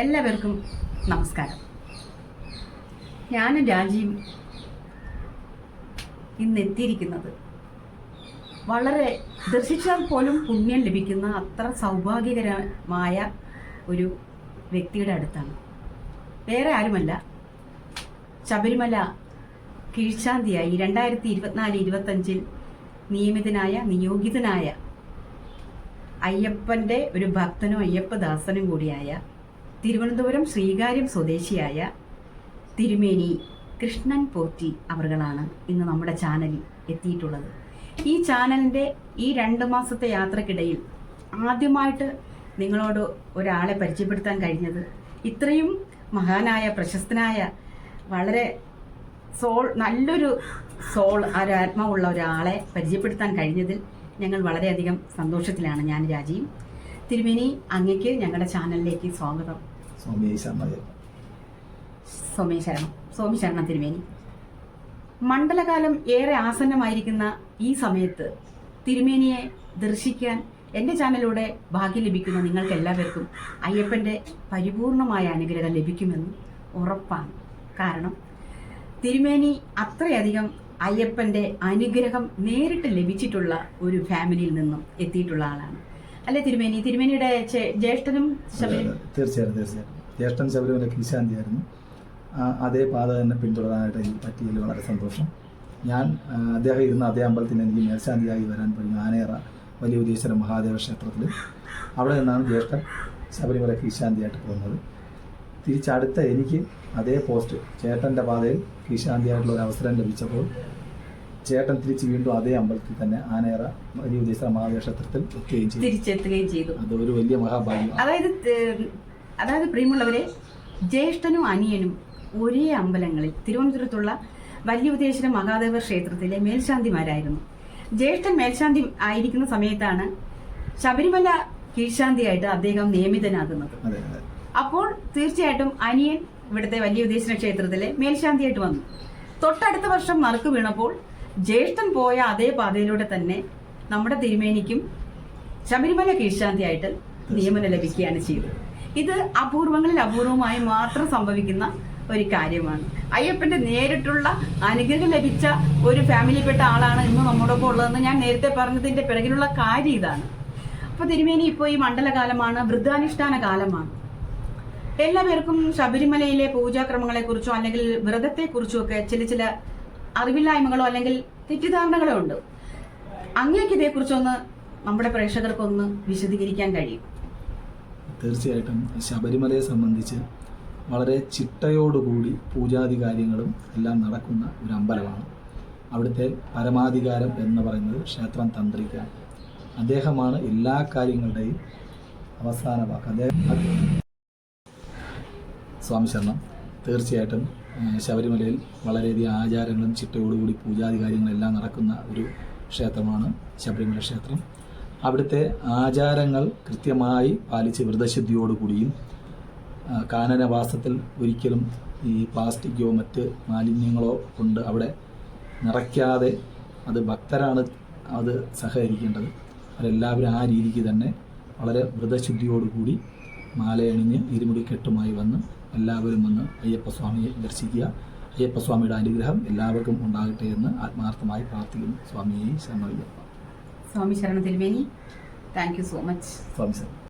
എല്ലാവർക്കും നമസ്കാരം. ഞാനും രാജീവ് ഇന്ന് എത്തിയിരിക്കുന്നത് വളരെ ദർശിച്ചാൽ പോലും പുണ്യം ലഭിക്കുന്ന അത്ര സൗഭാഗ്യകരമായ ഒരു വ്യക്തിയുടെ അടുത്താണ്. വേറെ ആരുമല്ല. ശബരിമല കീഴ്ശാന്തിയായി രണ്ടായിരത്തി ഇരുപത്തിനാല് ഇരുപത്തഞ്ചിൽ നിയമിതനായ നിയോഗിതനായ അയ്യപ്പന്റെ ഒരു ഭക്തനും അയ്യപ്പദാസനും കൂടിയായ തിരുവനന്തപുരം ശ്രീകാര്യം സ്വദേശിയായ തിരുമേനി കൃഷ്ണൻ പോറ്റി അവർകളാണ് ഇന്ന് നമ്മുടെ ചാനലിൽ എത്തിയിട്ടുള്ളത്. ഈ ചാനലിന്റെ ഈ രണ്ട് മാസത്തെ യാത്രക്കിടയിൽ ആദ്യമായിട്ട് നിങ്ങളോട് ഒരാളെ പരിചയപ്പെടുത്താൻ കഴിഞ്ഞത് ഇത്രയും മഹാനായ പ്രശസ്തനായ വളരെ സോൾ നല്ലൊരു സോൾ ഒരാത്മാവുള്ള ഒരാളെ പരിചയപ്പെടുത്താൻ കഴിഞ്ഞതിൽ ഞങ്ങൾ വളരെയധികം സന്തോഷത്തിലാണ്. ഞാൻ രാജിയും തിരുമേനി അങ്ങയ്ക്ക് ഞങ്ങളുടെ ചാനലിലേക്ക് സ്വാഗതം. സോമി ശരണം സോമി ശരണം തിരുമേനി. മണ്ഡലകാലം ഏറെ ആസന്നമായിരിക്കുന്ന ഈ സമയത്ത് തിരുമേനിയെ ദർശിക്കാൻ എന്റെ ചാനലിലൂടെ ഭാഗ്യം ലഭിക്കുന്ന നിങ്ങൾക്ക് എല്ലാവർക്കും അയ്യപ്പന്റെ പരിപൂർണമായ അനുഗ്രഹം ലഭിക്കുമെന്ന് ഉറപ്പാണ്. കാരണം തിരുമേനി അത്രയധികം അയ്യപ്പന്റെ അനുഗ്രഹം നേരിട്ട് ലഭിച്ചിട്ടുള്ള ഒരു ഫാമിലിയിൽ നിന്നും എത്തിയിട്ടുള്ള ആളാണ്. അല്ലെ തിരുമേനി? തിരുമേനിയുടെ ജ്യേഷ്ഠനും തീർച്ചയായിട്ടും തീർച്ചയായിട്ടും. ജ്യേഷ്ഠൻ ശബരിമല കിശാന്തിയായിരുന്നു അതേ പാത തന്നെ പിന്തുടരാനായിട്ട് എനിക്ക് പറ്റിയതിൽ വളരെ സന്തോഷം. ഞാൻ അദ്ദേഹം ഇരുന്ന അതേ അമ്പലത്തിന് എനിക്ക് മേൽശാന്തിയായി വരാൻ കഴിഞ്ഞ ആനേറ വലിയ ഉദീശ്വര മഹാദേവ ക്ഷേത്രത്തിൽ. അവിടെ നിന്നാണ് ജ്യേഷ്ഠൻ ശബരിമല കിശാന്തിയായിട്ട് പോകുന്നത്. തിരിച്ചടുത്ത എനിക്ക് അതേ പോസ്റ്റ് ചേട്ടന്റെ പാതയിൽ കിശാന്തിയായിട്ടുള്ള ഒരു അവസരം ലഭിച്ചപ്പോൾ ചേട്ടൻ തിരിച്ച് വീണ്ടും അതേ അമ്പലത്തിൽ തന്നെ ആനേറ വലിയ ഉദ്ദേശ മഹാദേവ ക്ഷേത്രത്തിൽ എത്തുകയും ചെയ്തു. തിരിച്ചെത്തുകയും ചെയ്തു. അത് ഒരു വലിയ മഹാഭാഗ്യം. അതായത് അതായത് പ്രിയമുള്ളവരെ ജ്യേഷ്ഠനും അനിയനും ഒരേ അമ്പലങ്ങളിൽ തിരുവനന്തപുരത്തുള്ള വലിയ ഉദ്ദേശന മഹാദേവ ക്ഷേത്രത്തിലെ മേൽശാന്തിമാരായിരുന്നു. ജ്യേഷ്ഠൻ മേൽശാന്തി ആയിരിക്കുന്ന സമയത്താണ് ശബരിമല കീഴ്ശാന്തിയായിട്ട് അദ്ദേഹം നിയമിതനാകുന്നത്. അപ്പോൾ തീർച്ചയായിട്ടും അനിയൻ ഇവിടുത്തെ വലിയ ഉദ്ദേശന ക്ഷേത്രത്തിലെ മേൽശാന്തിയായിട്ട് വന്നു. തൊട്ടടുത്ത വർഷം നറുക്ക് വീണപ്പോൾ ജ്യേഷ്ഠൻ പോയ അതേ പാതയിലൂടെ തന്നെ നമ്മുടെ തിരുമേനിക്കും ശബരിമല കീഴ്ശാന്തിയായിട്ട് നിയമനം ലഭിക്കുകയാണ് ചെയ്തത്. ഇത് അപൂർവങ്ങളിൽ അപൂർവമായി മാത്രം സംഭവിക്കുന്ന ഒരു കാര്യമാണ്. അയ്യപ്പന്റെ നേരിട്ടുള്ള അനുഗ്രഹം ലഭിച്ച ഒരു ഫാമിലിയിൽപ്പെട്ട ആളാണ് ഇന്ന് നമ്മോടൊപ്പം ഉള്ളതെന്ന് ഞാൻ നേരത്തെ പറഞ്ഞതിന്റെ പിറകിലുള്ള കാര്യം ഇതാണ്. അപ്പൊ തിരുമേനി ഇപ്പോൾ ഈ മണ്ഡലകാലമാണ് വൃദ്ധാനുഷ്ഠാന കാലമാണ്. എല്ലാ പേർക്കും ശബരിമലയിലെ പൂജാക്രമങ്ങളെ കുറിച്ചോ അല്ലെങ്കിൽ വ്രതത്തെ കുറിച്ചോ ഒക്കെ ചില ചില അറിവില്ലായ്മകളോ അല്ലെങ്കിൽ തെറ്റിദ്ധാരണകളോ ഉണ്ട്. അങ്ങേക്ക് ഇതേക്കുറിച്ചൊന്ന് നമ്മുടെ പ്രേക്ഷകർക്കൊന്ന് വിശദീകരിക്കാൻ കഴിയും. തീർച്ചയായിട്ടും ശബരിമലയെ സംബന്ധിച്ച് വളരെ ചിട്ടയോടുകൂടി പൂജാതി കാര്യങ്ങളും എല്ലാം നടക്കുന്ന ഒരു അമ്പലമാണ്. അവിടുത്തെ പരമാധികാരം എന്ന് പറയുന്നത് ക്ഷേത്രം തന്ത്രിക്കാണ്. അദ്ദേഹമാണ് എല്ലാ കാര്യങ്ങളുടെയും അവസാന വാക്ക്. അദ്ദേഹം സ്വാമി ശരണം. തീർച്ചയായിട്ടും ശബരിമലയിൽ വളരെയധികം ആചാരങ്ങളും ചിട്ടയോടുകൂടി പൂജാതി കാര്യങ്ങളെല്ലാം നടക്കുന്ന ഒരു ക്ഷേത്രമാണ് ശബരിമല ക്ഷേത്രം. അവിടുത്തെ ആചാരങ്ങൾ കൃത്യമായി പാലിച്ച് വ്രതശുദ്ധിയോടുകൂടിയും കാനനവാസത്തിൽ ഒരിക്കലും ഈ പ്ലാസ്റ്റിക്കോ മറ്റ് മാലിന്യങ്ങളോ കൊണ്ട് അവിടെ നിറയ്ക്കാതെ അത് ഭക്തരാണ് അത് സഹകരിക്കേണ്ടത്. അവരെല്ലാവരും ആ രീതിക്ക് തന്നെ വളരെ വ്രതശുദ്ധിയോടുകൂടി മാലയണിഞ്ഞ് ഇരുമുടി കെട്ടുമായി വന്ന് എല്ലാവരും വന്ന് അയ്യപ്പസ്വാമിയെ ദർശിക്കുക. അയ്യപ്പസ്വാമിയുടെ അനുഗ്രഹം എല്ലാവർക്കും ഉണ്ടാകട്ടെ എന്ന് ആത്മാർത്ഥമായി പ്രാർത്ഥിക്കുന്നു. സ്വാമിയെ ശരണയ്യപ്പ സ്വാമി ശരണ തിരുമേനി താങ്ക് യു സോ മച്ച് സ്വാമി ശരണം